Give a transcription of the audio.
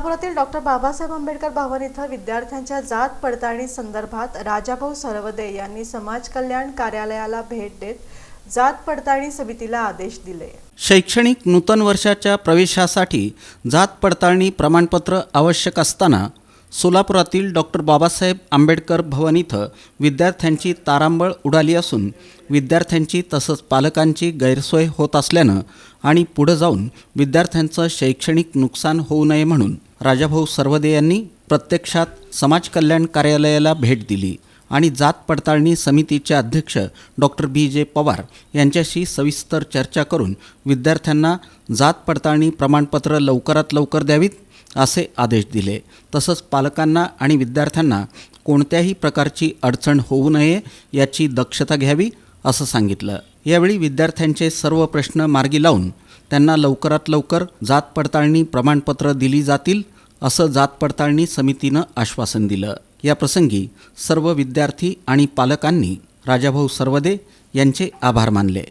सोलापुरातील doctor Babasaheb Ambedkar Bhavan इथं विद्यार्थ्यांच्या जात पडताळणी संदर्भात राजाभाऊ सरवदे यांनी समाज कल्याण कार्यालयाला भेट देत जात पडताळणी समितीला आदेश दिले. शैक्षणिक नूतन वर्षाच्या प्रवेशासाठी जात पडताळणी प्रमाणपत्र आवश्यक असताना सोलापुरातील डॉक्टर बाबासाहेब आंबेडकर भवन इथं विद्यार्थ्यांची तारांबळ उडाली असून विद्यार्थ्यांची तसंच पालकांची गैरसोय होत असल्यानं आणि पुढं जाऊन विद्यार्थ्यांचं शैक्षणिक नुकसान होऊ नये म्हणून राजाभाऊ सर्वदे यांनी प्रत्यक्षात समाज कल्याण कार्यालयाला भेट दिली आणि जात पडताळणी समितीचे अध्यक्ष डॉक्टर बी. जे. पवार यांच्याशी सविस्तर चर्चा करून विद्यार्थ्यांना जात पडताळणी प्रमाणपत्र लवकरात लवकर द्यावीत असे आदेश दिले. तसंच पालकांना आणि विद्यार्थ्यांना कोणत्याही प्रकारची अडचण होऊ नये याची दक्षता घ्यावी असं सांगितलं. यावेळी विद्यार्थ्यांचे सर्व प्रश्न मार्गी लावून त्यांना लवकरात लवकर जात पडताळणी प्रमाणपत्र दिली जातील असं जात पडताळणी समितीनं आश्वासन दिलं. या प्रसंगी सर्व विद्यार्थी आणि पालकांनी राजाभाऊ सर्वदे यांचे आभार मानले.